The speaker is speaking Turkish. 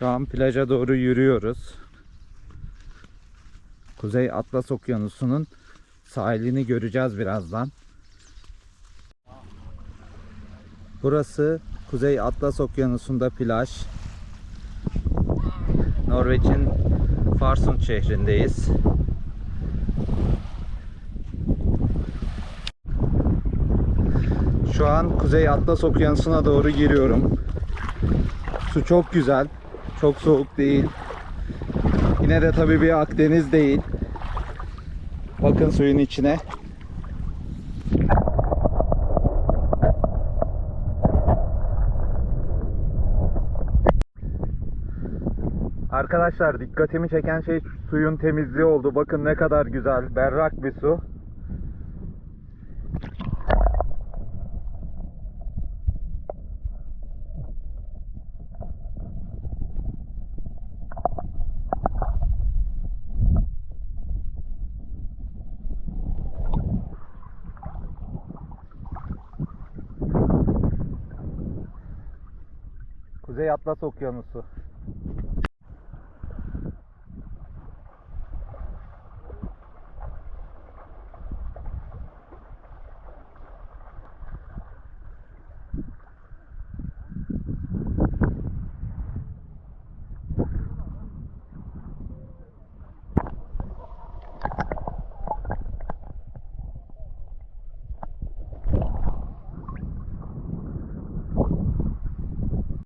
Şu an plaja doğru yürüyoruz. Kuzey Atlas Okyanusu'nun sahilini göreceğiz birazdan. Burası Kuzey Atlas Okyanusu'nda plaj. Norveç'in Farsund şehrindeyiz. Şu an Kuzey Atlas Okyanusu'na doğru giriyorum. Su çok güzel. Çok soğuk değil. Yine de tabii bir Akdeniz değil. Bakın suyun içine. Arkadaşlar dikkatimi çeken şey suyun temizliği oldu. Bakın ne kadar güzel, berrak bir su. Kuzey Atlas Okyanusu.